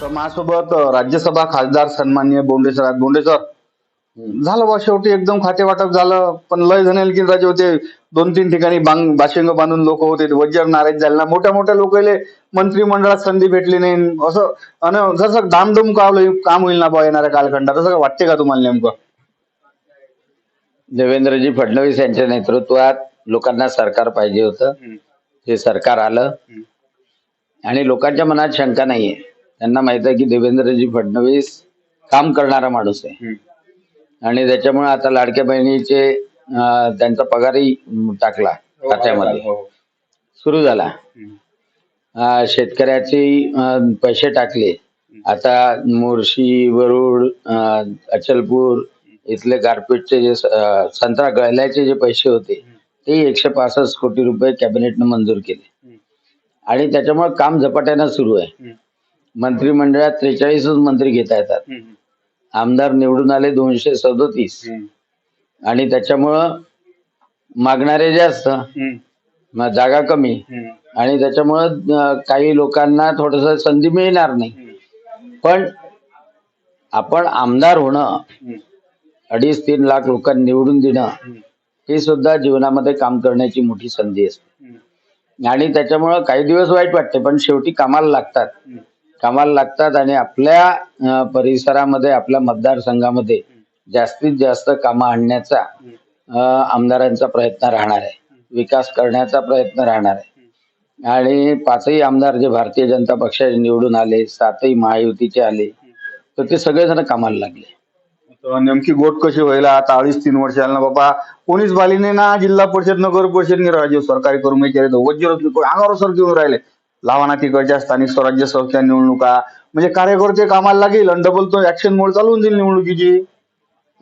तर माझ्यासोबत राज्यसभा खासदार सन्माननीय बोंडेसर. आहेत बोंडेसर झालं बा शेवटी एकदम खाते वाटप झालं पण लय जण की राजे होते. दोन तीन ठिकाणी बांग बाशिंग बांधून लोक होते. वज्जर नाराज झाले ना मोठ्या मोठ्या लोकांना मंत्रिमंडळात संधी भेटली नाही. असं अन जसं डामडुम काम काम होईल ना बा येणाऱ्या कालखंडात? तसं वाटते का तुम्हाला नेमकं? देवेंद्रजी फडणवीस यांच्या नेतृत्वात लोकांना सरकार पाहिजे होतं. ते सरकार आलं. आणि लोकांच्या मनात शंका नाहीये. त्यांना माहीत आहे की देवेंद्रजी फडणवीस काम करणारा माणूस आहे. आणि त्याच्यामुळे आता लाडक्या बहिणीचे त्यांचा पगारही टाकला खात्यामध्ये. सुरू झाला. शेतकऱ्याचे पैसे टाकले. आता मोर्शी वरुड अचलपूर इथले गारपीटचे जे संत्रा गळल्याचे जे पैसे होते ते एकशे पासष्ट कोटी रुपये कॅबिनेटनं मंजूर केले. आणि त्याच्यामुळे काम झपाट्यानं सुरू आहे. मंत्रिमंडळात त्रेचाळीसच मंत्री घेता येतात. आमदार निवडून आले दोनशे सदोतीस. आणि त्याच्यामुळं मागणारे जास्त जागा कमी. आणि त्याच्यामुळं काही लोकांना थोडस संधी मिळणार नाही. पण आपण आमदार होणं अडीच तीन लाख लोकांनी निवडून देणं हे सुद्धा जीवनामध्ये काम करण्याची मोठी संधी असते. आणि त्याच्यामुळं काही दिवस वाईट वाटते पण शेवटी कामाला लागतात. कामाला लागतात आणि आपल्या परिसरामध्ये आपल्या मतदारसंघामध्ये जास्तीत जास्त कामं आणण्याचा आमदारांचा प्रयत्न राहणार आहे. विकास करण्याचा प्रयत्न राहणार आहे. आणि पाचही आमदार जे भारतीय जनता पक्षाचे निवडून आले सातही महायुतीचे आले तर ते सगळेजण कामाला लागले. नेमकी गोट कशी व्हायला? आता अडीच तीन वर्ष आलं ना बाबा कोणीच बालीने ना जिल्हा परिषद नगर परिषद राज्य सरकारी कर्मचारी वज्र अंगावर सर घेऊन राहिले. लावा ना तिकडच्या स्थानिक स्वराज्य संस्था निवडणुका. म्हणजे कार्यकर्ते कामाला लागेल आणि डबल तो ऍक्शन मोड चालवून जाईल निवडणुकीची.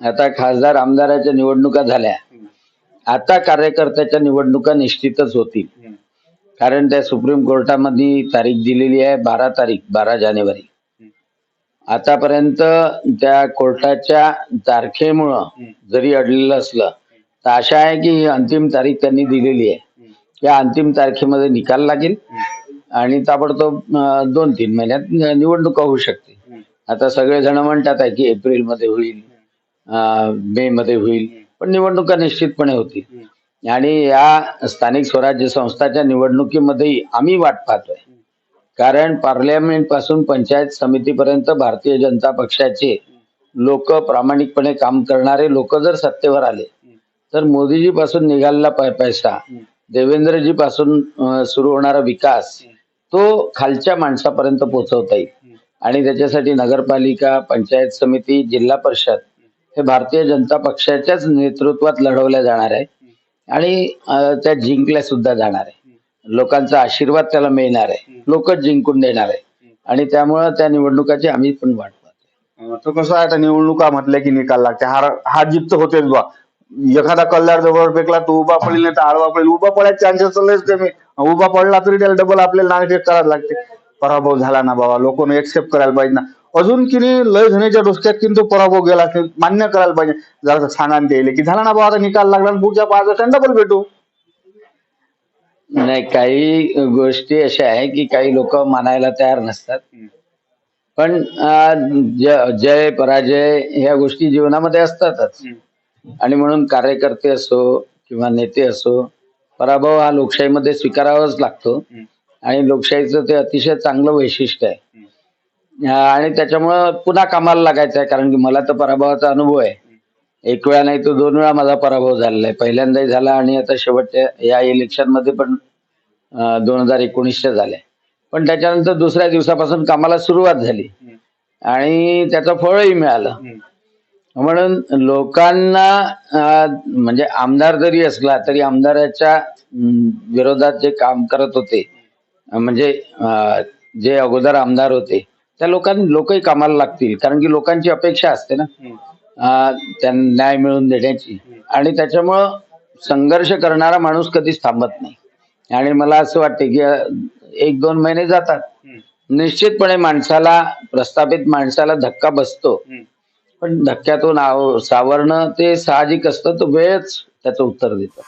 आता खासदार आमदाराच्या निवडणुका झाल्या. आता कार्यकर्त्याच्या निवडणुका निश्चितच होतील. कारण त्या सुप्रीम कोर्टामध्ये तारीख दिलेली आहे बारा तारीख बारा जानेवारी. आतापर्यंत त्या कोर्टाच्या तारखेमुळं जरी अडलेलं असलं तर आशा आहे की ही अंतिम तारीख त्यांनी दिलेली आहे. या अंतिम तारखेमध्ये निकाल लागेल. आणि ताबडतोब दोन तीन महिन्यात निवडणुका होऊ शकते. आता सगळे जण म्हणतात आहे की एप्रिलमध्ये होईल मे मध्ये होईल पण निवडणुका निश्चितपणे होतील. आणि या स्थानिक स्वराज्य संस्थाच्या निवडणुकीमध्ये आम्ही वाट पाहतोय. कारण पार्लमेंटपासून पंचायत समितीपर्यंत भारतीय जनता पक्षाचे लोक प्रामाणिकपणे काम करणारे लोक जर सत्तेवर आले तर मोदीजी पासून निघालेला पैसा देवेंद्रजी पासून सुरू होणारा विकास तो खालच्या माणसापर्यंत पोहोचवता येईल. आणि त्याच्यासाठी नगरपालिका पंचायत समिती जिल्हा परिषद हे भारतीय जनता पक्षाच्याच नेतृत्वात लढवल्या जाणार आहे. आणि त्या जिंकल्या सुद्धा जाणार आहे. लोकांचा आशीर्वाद त्याला मिळणार आहे. लोकच जिंकून देणार आहे. आणि त्यामुळं त्या निवडणुकाची आम्ही पण वाट पाहतो कसं आहे आता निवडणुका म्हटल्या की निकाल लागते. हार हार जित तर होतेच बा एखादा कल्लार जवळ फेकला तो उभा पडेल नाही तर आडवा पडेल. उभा पडायचे चान्सेस लयच कमी. उभा पडला तरी त्याला डबल आपल्याला नागरिक करायला लागते. पराभव झाला ना बाबा लोकांना एक्सेप्ट करायला पाहिजे ना. अजून की नाही लय जणांच्या डोसक्यात की तो पराभव गेला असेल मान्य करायला पाहिजे. जरा सांगा ते की झाला ना बाबा आता निकाल लागला पुढच्या पाच वर्षांनी डबल भेटू. नाही काही गोष्टी अशा आहे की काही लोक मानायला तयार नसतात. पण जय पराजय ह्या गोष्टी जीवनामध्ये असतातच. आणि म्हणून कार्यकर्ते असो किंवा नेते असो पराभव हा लोकशाहीमध्ये स्वीकारावाच लागतो. आणि लोकशाहीचं ते अतिशय चांगलं वैशिष्ट्य आहे. आणि त्याच्यामुळं पुन्हा कामाला लागायचं आहे कारण की मला तर पराभवाचा अनुभव आहे. एक वेळा नाही तर दोन वेळा माझा पराभव झालेला आहे. पहिल्यांदाही झाला आणि आता शेवटच्या या इलेक्शनमध्ये पण दोन हजार एकोणीसच्या झाल्या. पण त्याच्यानंतर दुसऱ्या दिवसापासून कामाला सुरुवात झाली. आणि त्याचं फळही मिळालं. म्हणून लोकांना म्हणजे आमदार जरी असला तरी आमदाराच्या विरोधात जे काम करत होते म्हणजे जे अगोदर आमदार होते त्या लोकांनी लोकही कामाला लागतील कारण की लोकांची अपेक्षा असते ना. त्यांना न्याय मिळवून देण्याची. आणि त्याच्यामुळं संघर्ष करणारा माणूस कधीच थांबत नाही. आणि मला असं वाटते की एक दोन महिने जातात. निश्चितपणे माणसाला प्रस्थापित माणसाला धक्का बसतो. पण धक्क्यातून आव- सावरणं ते साहजिक असतं तो वेळच त्याचं उत्तर देतं.